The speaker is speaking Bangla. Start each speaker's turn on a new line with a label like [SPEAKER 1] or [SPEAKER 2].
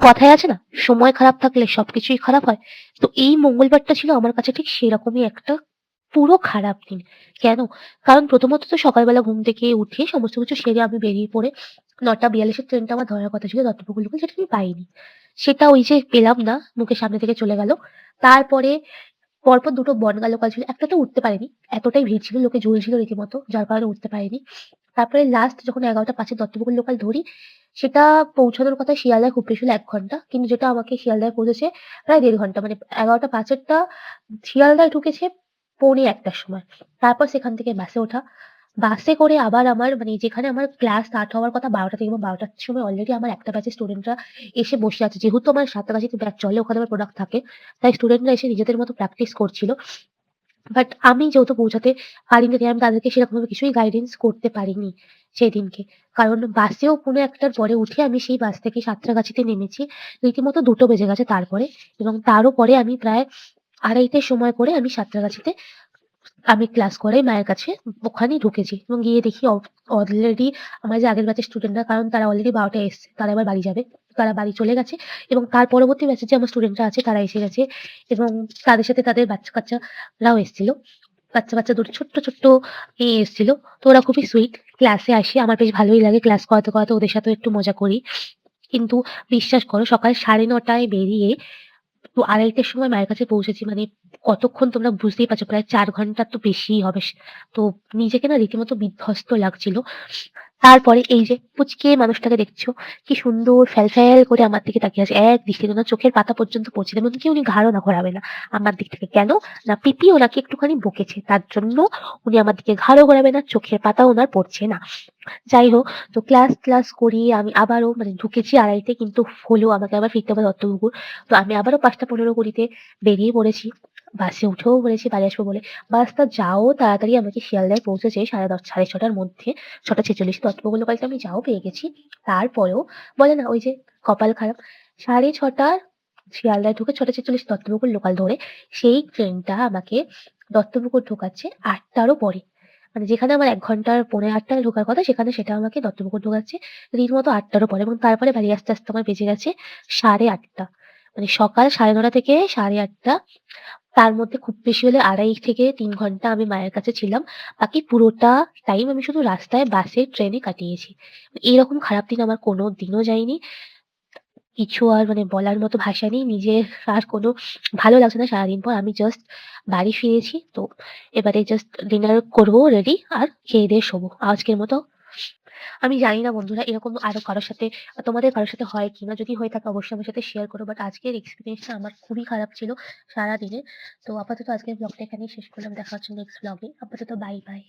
[SPEAKER 1] কথায় আছে না, সময় খারাপ থাকলে সবকিছুই খারাপ হয়। তো এই মঙ্গলবারটা ছিল আমার কাছে ঠিক সেরকমই একটা পুরো খারাপ দিন। কেন? কারণ প্রথমত তো সকালবেলা ঘুম থেকে উঠে সমস্ত কিছু সেরে আমি বেরিয়ে পড়ে নটা বিয়াল্লিশের ট্রেনটা আমার ধরার কথা ছিল দত্তপুকুর সেটা আমি পাইনি। সেটা ওই যে পেলাম না, মুখের সামনে থেকে চলে গেল। তারপরে পরপর দুটো বনগা লোকাল ছিল, একটা তো উঠতে পারেনি, এতটাই ভিড় ছিল, লোকে ঝুলছিল রীতিমতো, যার কারণে উঠতে পারিনি। তারপরে লাস্ট যখন এগারোটা পাঁচে দত্তপুকুর লোকাল ধরি, সেটা পৌঁছানোর কথা শিয়ালদায় খুব বেশি হলো এক ঘণ্টা। কিন্তু যেটা আমাকে শিয়ালদায় পৌঁছেছে প্রায় দেড় ঘণ্টা। মানে এগারোটা পাঁচেরটা শিয়ালদায় ঢুকেছে পৌনে একটার সময়। তারপর সেখান থেকে বাসে ওঠা। বাসে করে আবার আমার মানে যেখানে আমার ক্লাস স্টার্ট হওয়ার কথা বারোটা থেকে বারোটার সময় অলরেডি আমার একটা ব্যাচের স্টুডেন্টরা এসে বসে আছে। যেহেতু আমার সাতটা সাতটাগাছিতে ব্যাচ চলে ওখানে আমার প্রোডাক্ট থাকে। তাই স্টুডেন্টরা এসে নিজেদের মতো প্র্যাকটিস করছিল। বাট আমি যেহেতু পৌঁছাতে পারিনি আমি তাদেরকে সেরকমভাবে কিছুই গাইডেন্স করতে পারিনি সেই দিনকে কারণ বাসেও কোনো একটার পরে উঠে আমি সেই বাস থেকে সাঁতরাগাছিতে নেমেছি। রীতিমতো দুটো বেজে গেছে তারপরে এবং তারও পরে আমি প্রায় আড়াইটের সময় করে আমি সাঁতরাগাছিতে আমি ক্লাস করে মায়ের কাছে ওখানেই ঢুকেছি এবং গিয়ে দেখি অলরেডি আমার যে আগের ব্যাচের স্টুডেন্টরা কারণ তারা অলরেডি বারোটায় এসছে, তারা এবার বাড়ি যাবে। তারা বাড়ি চলে গেছে এবং তার পরবর্তী ব্যাচে যে আমার স্টুডেন্টরা আছে, তারা এসে গেছে এবং তাদের সাথে তাদের বাচ্চা কাচ্চারাও এসেছিল। বাচ্চা বাচ্চা দুটো, ছোট্ট ছোট্ট মেয়ে এসেছিল। তো ওরা খুবই সুইট ক্লাসে আসি, আমার বেশ ভালোই লাগে। ক্লাস করাতে করাতে ওদের সাথেও একটু মজা করি। কিন্তু বিশ্বাস করো, সকাল সাড়ে নটায় বেরিয়ে তো আড়াইটের সময় মায়ের কাছে পৌঁছেছি। মানে কতক্ষণ তোমরা বুঝতেই পারছ? প্রায় চার ঘণ্টার তো বেশিই হবে। তো নিজেকে না রীতিমতো বিধ্বস্ত লাগছিল। তারপরে এই যে পুচকে মানুষটাকে দেখছ, কি সুন্দর ফ্যাল ফ্যাল করে আমার দিকে তাকিয়ে আছে। এক দৃষ্টিতে ওনার চোখের পাতা পর্যন্ত পৌঁছে দেবে এমনকি উনি ঘাড়ও না ঘোরাবে না আমার দিক থেকে। কেন? না, পিপি ওনাকে একটুখানি বকেছে। তার জন্য উনি আমার দিকে ঘাড়ও ঘোরাবে না, চোখের পাতা ওনার পড়ছে না। যাই হোক, তো ক্লাস ক্লাস করিয়ে আমি আবারও মানে ঢুকেছি আড়াইতে, কিন্তু হলো আমাকে আবার ফিরতে হবে দত্তপুকুর। তো আমি আবারও পাঁচটা পনেরো কুড়িতে বেরিয়ে পড়েছি। বাসে উঠেও বলেছি, বাড়ি আসব বলে। বাসটা যাও, তাড়াতাড়ি আমাকে শিয়ালদায় পৌঁছেছে সাড়ে দশ, সাড়ে ছটার মধ্যে, ছটা ছেচল্লিশ দত্তপুকুর লোকালতে আমি যাও পেয়ে গেছি। তারপরেও বলে না, ওই যে কপাল খারাপ। সাড়ে ছটার শিয়ালদায় ঢুকে ছটা ছেচল্লিশ দত্তপুকুর লোকাল ধরে, সেই ট্রেনটা আমাকে দত্তপুকুর ঢোকাচ্ছে আটটারও পরে। মানে যেখানে আমার এক ঘণ্টার পনেরো আটটায় ঢোকার কথা, সেখানে সেটা আমাকে দত্তপুকুর ঢোকাচ্ছে রীতিমতো আটটারও পরে এবং তারপরে বাড়ি আস্তে আস্তে আমার বেজে গেছে সাড়ে আটটা। মানে সকাল সাড়ে নটা থেকে সাড়ে আটটা তার মধ্যে খুব বেশি হলে আড়াই থেকে তিন ঘণ্টা আমি মায়ের কাছে ছিলাম। বাকি পুরোটা টাইম আমি শুধু রাস্তায় বাসে ট্রেনে কাটিয়েছি। এরকম খারাপ দিন আমার কোনো দিনও যায়নি। কিছু আর মানে বলার মতো ভাষা নেই। নিজের আর কোনো ভালো লাগছে না সারাদিন পর। আমি জাস্ট বাড়ি ফিরেছি। তো এবারে জাস্ট ডিনার করব রেডি আর খেয়ে দিয়ে শোবো। আজকের মতো আমি জানি না বন্ধুরা, এরকম আরও কারোর সাথে, তোমাদের কারোর সাথে হয় কিনা যদি হয়ে থাকে অবশ্যই আমার সাথে শেয়ার করো বাট আজকের এক্সপিরিয়েন্সটা আমার খুবই খারাপ ছিল সারাদিনে। তো আপাতত আজকের ব্লগটা এখানেই শেষ করলাম, দেখা হচ্ছে নেক্সট ব্লগে আপাতত বাই বাই